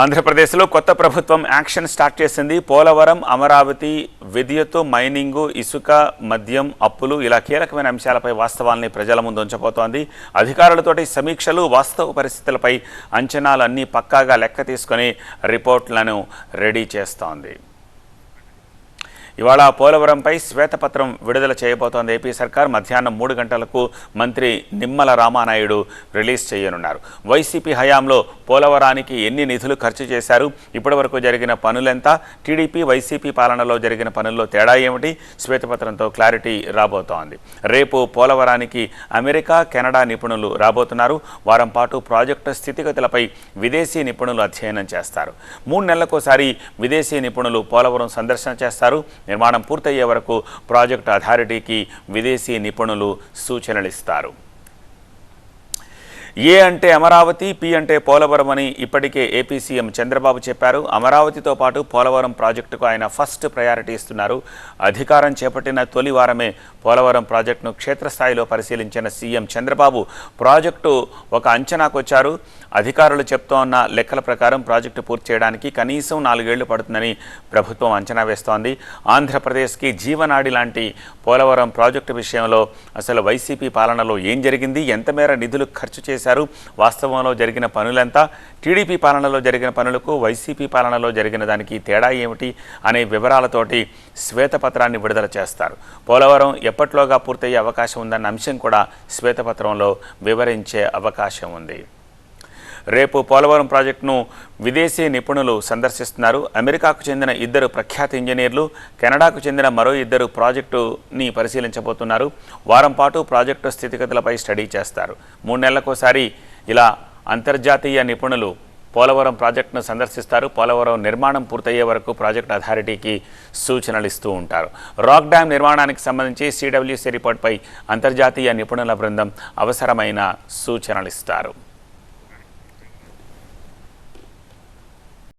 ఆంధ్రప్రదేశ్లో కొత్త ప్రభుత్వం యాక్షన్ స్టార్ట్ చేసింది. పోలవరం అమరావతి విద్యుత్ మైనింగు ఇసుక మద్యం అప్పులు ఇలా కీలకమైన అంశాలపై వాస్తవాల్ని ప్రజల ముందు ఉంచబోతోంది. అధికారులతోటి సమీక్షలు వాస్తవ పరిస్థితులపై అంచనాలన్నీ పక్కాగా లెక్క తీసుకొని రిపోర్ట్లను రెడీ చేస్తోంది. ఇవాళ పోలవరంపై శ్వేతపత్రం విడుదల చేయబోతోంది. ఏపీ సర్కార్ మధ్యాహ్నం మూడు గంటలకు మంత్రి నిమ్మల రామానాయుడు రిలీజ్ చేయనున్నారు. వైసీపీ హయాంలో పోలవరానికి ఎన్ని నిధులు ఖర్చు చేశారు? ఇప్పటివరకు జరిగిన పనులెంత? టీడీపీ వైసీపీ పాలనలో జరిగిన పనుల్లో తేడా ఏమిటి? శ్వేతపత్రంతో క్లారిటీ రాబోతోంది. రేపు పోలవరానికి అమెరికా కెనడా నిపుణులు రాబోతున్నారు. వారం పాటు ప్రాజెక్టు స్థితిగతులపై విదేశీ నిపుణులు అధ్యయనం చేస్తారు. మూడు నెలలకోసారి విదేశీ నిపుణులు పోలవరం సందర్శన చేస్తారు. నిర్మాణం పూర్తయ్యే వరకు ప్రాజెక్టు అథారిటీకి విదేశీ నిపుణులు సూచనలు ఇస్తారు ఏ అంటే అమరావతి పి అంటే పోలవరం అని ఇప్పటికే ఏపీ సీఎం చంద్రబాబు చెప్పారు. అమరావతితో పాటు పోలవరం ప్రాజెక్టుకు ఆయన ఫస్ట్ ప్రయారిటీ ఇస్తున్నారు. అధికారం చేపట్టిన తొలి వారమే పోలవరం ప్రాజెక్టును క్షేత్రస్థాయిలో పరిశీలించిన సీఎం చంద్రబాబు ప్రాజెక్టు ఒక అంచనాకు వచ్చారు. అధికారులు చెప్తోన్న లెక్కల ప్రకారం ప్రాజెక్టు పూర్తి చేయడానికి కనీసం నాలుగేళ్ళు పడుతుందని ప్రభుత్వం అంచనా వేస్తోంది. ఆంధ్రప్రదేశ్కి జీవనాడి లాంటి పోలవరం ప్రాజెక్టు విషయంలో అసలు వైసీపీ పాలనలో ఏం జరిగింది? ఎంత మేర నిధులు ఖర్చు చేసి చేశారు. వాస్తవంలో జరిగిన పనులంతా టీడీపీ పాలనలో జరిగిన పనులకు వైసీపీ పాలనలో జరిగిన దానికి తేడా ఏమిటి అనే వివరాలతోటి శ్వేతపత్రాన్ని విడుదల చేస్తారు. పోలవరం ఎప్పట్లోగా పూర్తయ్యే అవకాశం ఉందన్న అంశం కూడా శ్వేతపత్రంలో వివరించే అవకాశం ఉంది. రేపు పోలవరం ప్రాజెక్టును విదేశీ నిపుణులు సందర్శిస్తున్నారు. అమెరికాకు చెందిన ఇద్దరు ప్రఖ్యాత ఇంజనీర్లు కెనడాకు చెందిన మరో ఇద్దరు ప్రాజెక్టుని పరిశీలించబోతున్నారు. వారం పాటు ప్రాజెక్టు స్థితిగతులపై స్టడీ చేస్తారు. మూడు నెలలకోసారి ఇలా అంతర్జాతీయ నిపుణులు పోలవరం ప్రాజెక్టును సందర్శిస్తారు. పోలవరం నిర్మాణం పూర్తయ్యే వరకు ప్రాజెక్ట్ అథారిటీకి సూచనలు ఇస్తూ ఉంటారు. రాక్ డ్యామ్ నిర్మాణానికి సంబంధించి సిడబ్ల్యూసీ రిపోర్ట్పై అంతర్జాతీయ నిపుణుల బృందం అవసరమైన సూచనలు ఇస్తారు